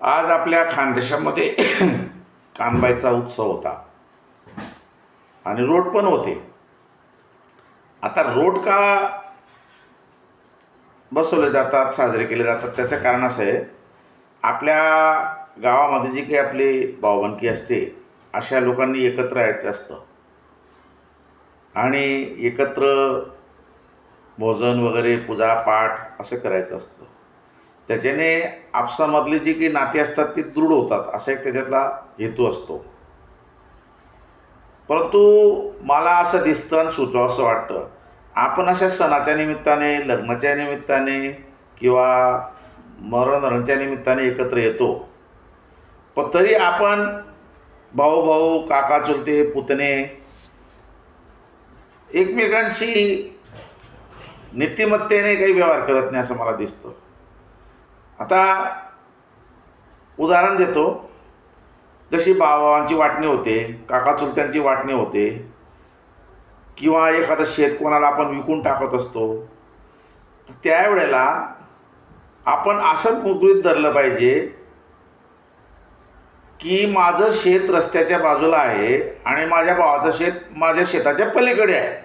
आज आपल्या खानदेशामध्ये कानबाईचा उत्सव होता. आणि रोड पण होते. आता रोड का बसवले जातात साजरे केले जातात त्याचं कारण असं आहे आपल्या गावामध्ये जी काही आपली भावबंदकी असते अशा लोकांनी एकत्र यायचं असतं. आणि एकत्र भोजन वगैरे पूजा पाठ असं करायचं असतं. त्याच्याने आपसामधली जी काही नाती असतात ती दृढ होतात. असा एक त्याच्यातला हेतू असतो. परंतु मला असं दिसतं आणि सुचवावं असं वाटतं आपण अशा सणाच्या निमित्ताने लग्नाच्या निमित्ताने किंवा मरणच्या निमित्ताने एकत्र येतो. पण तरी आपण भाऊ भाऊ काका चुलते पुतणे एकमेकांशी नीतिमत्तेने काही व्यवहार करत नाही असं मला दिसतं. आता उदाहरण देतो. जशी बाबांची वाटणी होते काका चुलत्यांची वाटणी होते किंवा एखादं शेत कोणाला आपण विकून टाकत असतो त्यावेळेला आपण असं गृहीत धरलं पाहिजे की माझं शेत रस्त्याच्या बाजूला आहे आणि माझ्या भावाचं शेत माझ्या शेताच्या पलीकडे आहे.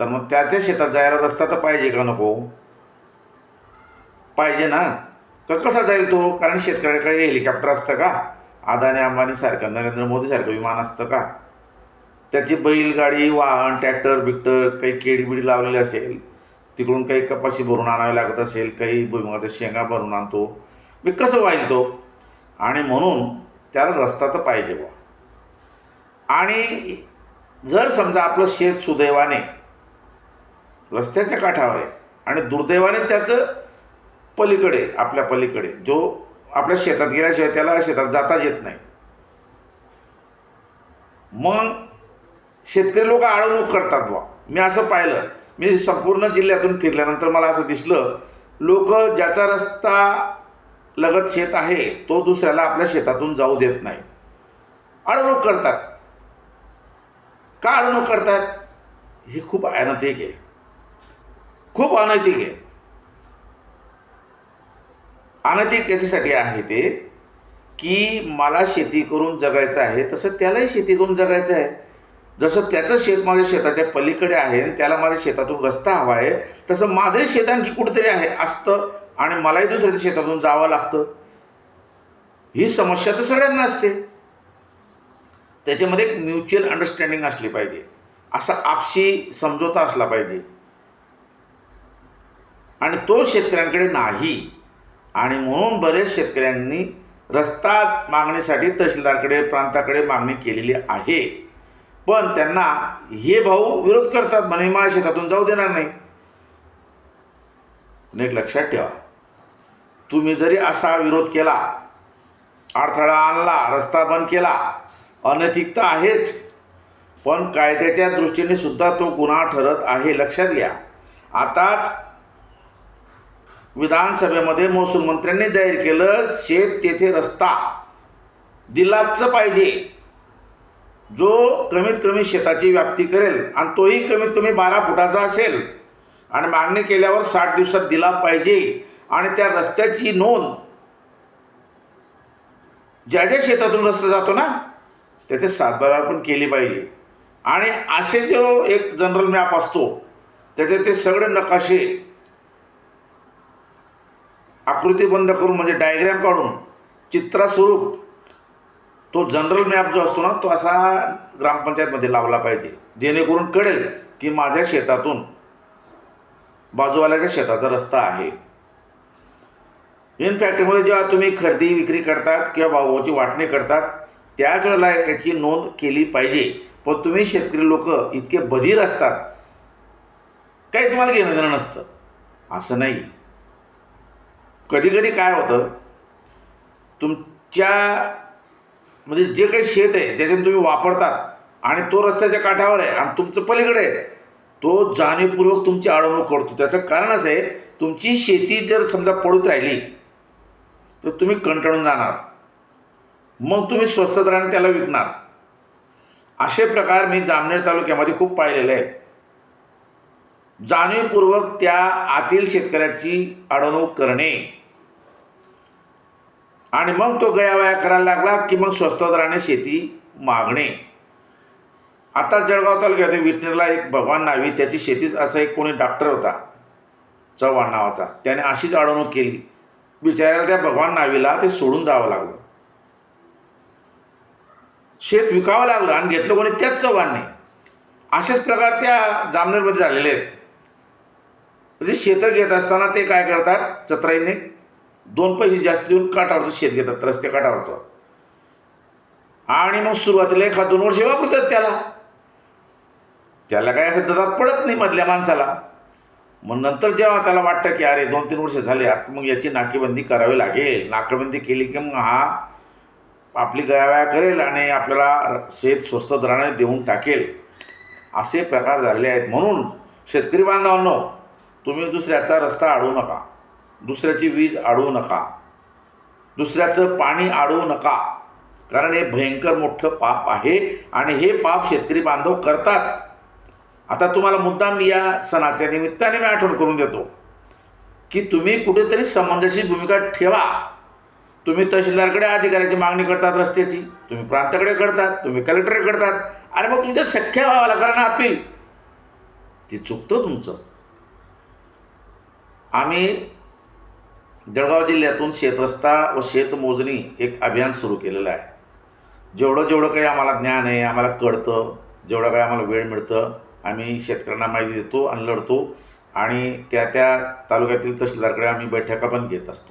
तर मग त्याच्या शेतात जायला रस्ता तर पाहिजे का नको? पाहिजे ना? तर कसा जाईल तो? कारण शेतकऱ्याकडे हेलिकॉप्टर असतं का? अदानी अंबानीसारखं नरेंद्र मोदीसारखं विमान असतं का? त्याची बैलगाडी वाहन ट्रॅक्टर बिक्टर काही केडीबिडी लावलेली असेल तिकडून काही कपाशी भरून आणावी लागत असेल काही भुईमुगाच्या शेंगा भरून आणतो. मी कसं व्हाईल तो? आणि म्हणून त्याला रस्ता तर पाहिजे बा आणि जर समजा आपलं शेत सुदैवाने रस्त्याच्या काठावर आहे आणि दुर्दैवाने त्याचं पलीकडे आपल्या पलीकडे. जो आपल्या शेतात गेल्याशिवाय त्याला शेतात जाताच येत नाही. मग शेतकरी लोक आळवणूक करतात बा मी असं पाहिलं. मी संपूर्ण जिल्ह्यातून फिरल्यानंतर मला असं दिसलं लोक ज्याचा रस्ता लगत शेत आहे तो दुसऱ्याला आपल्या शेतातून जाऊ देत नाही. अडवणूक करतात. का अडवणूक करतात? हे खूप अनैतिक आहे. खूप अनैतिक आहे. अनैतिक याच्यासाठी आहे ते की मला शेती करून जगायचं आहे तसं त्यालाही शेती करून जगायचं आहे. जसं त्याचं शेत माझ्या शेताच्या पलीकडे आहे त्याला माझ्या शेतातून रस्ता हवा आहे तसं माझंही शेत आणखी कुठेतरी आहे असतं आणि मलाही दुसऱ्याच्या शेतातून जावं लागतं. ही समस्या तर सगळ्यांना असते. त्याच्यामध्ये एक म्युच्युअल अंडरस्टँडिंग असली पाहिजे. असा आपशी समझोता असला पाहिजे. आणि तो शेतकऱ्यांकडे नाही. आणि म्हणून बरेच शेतकऱ्यांनी रस्ता मागणीसाठी तहसीलदारकडे प्रांताकडे मागणी केलेली आहे. पण त्यांना हे भाऊ विरोध करतात म्हणे माझ्या शेतातून जाऊ देणार नाही. पण एक लक्षात ठेवा. तुम्ही जरी असा विरोध केला अडथळा आणला रस्ता बंद केला अनैतिकता आहेच पण कायद्याच्या दृष्टीने सुद्धा तो गुन्हा ठरत आहे लक्षात घ्या. आताच विधानसभेमध्ये महसूल मंत्र्यांनी जाहीर केलं शेत तेथे रस्ता. दिलाच पाहिजे. जो कमीत कमी शेताची व्याप्ती करेल आणि तोही कमीत कमी बारा फुटाचा असेल आणि मागणी केल्यावर साठ दिवसात दिला पाहिजे आणि त्या रस्त्याची नोंद. ज्या ज्या शेतातून रस्ता जातो ना त्याचे सातबारा पण केली पाहिजे. आणि असे जो एक जनरल मॅप असतो त्याचे ते सगळे नकाशे आकृती बंद करून म्हणजे डायग्रॅम काढून चित्रास्वरूप तो जनरल मॅप जो असतो ना तो असा ग्रामपंचायतमध्ये लावला पाहिजे. जेणेकरून कळेल की माझ्या शेतातून बाजूवाल्याच्या शेताचा रस्ता आहे. इन फॅक्टरीमध्ये जेव्हा तुम्ही खरेदी विक्री करतात किंवा भावाची वाटणी करतात त्याच वेळेला याची नोंद केली पाहिजे. पण तुम्ही शेतकरी लोक इतके बधीर असतात. काही तुम्हाला घेणं देणं नसतं. असं नाही. कधीकधी काय होतं तुमच्या म्हणजे जे काही शेत आहे ज्याच्यात तुम्ही वापरतात आणि तो रस्त्याच्या काठावर आहे आणि तुमचं पलीकडे आहे तो जाणीवपूर्वक तुमची अडवणूक करतो. त्याचं कारण असं आहे तुमची शेती जर समजा पडूत राहिली तर तुम्ही कंटाळून जाणार. मग तुम्ही स्वस्त दराने त्याला विकणार. असे प्रकार मी जामनेर तालुक्यामध्ये खूप पाहिलेले आहेत. जाणीवपूर्वक त्या आतील शेतकऱ्याची अडवणूक करणे. आणि मग तो गयावया करायला लागला की मग स्वस्त दराने शेती मागणे. आता जळगाव तालुक्यात विटनेरला एक भगवान नावी त्याची शेतीच असा एक कोणी डॉक्टर होता चव्हाण नावाचा. त्याने अशीच अडवणूक केली. बिचाऱ्याला त्या भगवान नावीला ते सोडून जावं लागलं. शेत विकावं लागलं आणि घेतलं कोणी त्याच चव्हाणने. असेच प्रकार त्या जामनेरमध्ये झालेले आहेत. म्हणजे शेतं घेत असताना ते काय करतात? चत्राईने दोन पैसे जास्त देऊन काठावरचं शेत घेतात रस्ते काठावरचं. आणि मग सुरुवातीला एखाद दोन वर्ष वापरतात त्याला. त्याला काय असं दरात पडत नाही मधल्या माणसाला. मग नंतर जेव्हा त्याला वाटतं की अरे दोन तीन वर्ष झाले आता मग याची नाकेबंदी करावी लागेल. नाकेबंदी केली की मग हा आपली गयावया करेल आणि आपल्याला शेत स्वस्त दराने देऊन टाकेल. असे प्रकार झालेले आहेत. म्हणून शेतकरी बांधवांनो तुम्ही दुसऱ्याचा रस्ता अडवू नका. दुसऱ्याची वीज अडवू नका. दुसऱ्याचं पाणी अडवू नका. कारण हे भयंकर मोठं पाप आहे आणि हे पाप शेतकरी बांधव करतात. आता तुम्हाला मुद्दाम या सणाच्या निमित्ताने मी आठवण करून देतो. की तुम्ही कुठेतरी समंजसी भूमिका ठेवा. तुम्ही तहसीलदारकडे अधिकाऱ्याची मागणी करतात रस्त्याची तुम्ही प्रांताकडे करतात तुम्ही कलेक्टरकडे करतात. आणि मग तुमच्या सख्या भावाला करा ना अपील. ते चुकतं तुमचं. आम्ही जळगाव जिल्ह्यातून शेतरस्ता व शेतमोजणी एक अभियान सुरू केलेलं आहे. जेवढं जेवढं काही आम्हाला ज्ञान आहे आम्हाला कळतं जेवढं काही आम्हाला वेळ मिळतं आम्ही शेतकऱ्यांना माहिती देतो आणि लढतो. आणि त्या त्या तालुक्यातील तहसीलदारकडे आम्ही बैठका पण घेत असतो.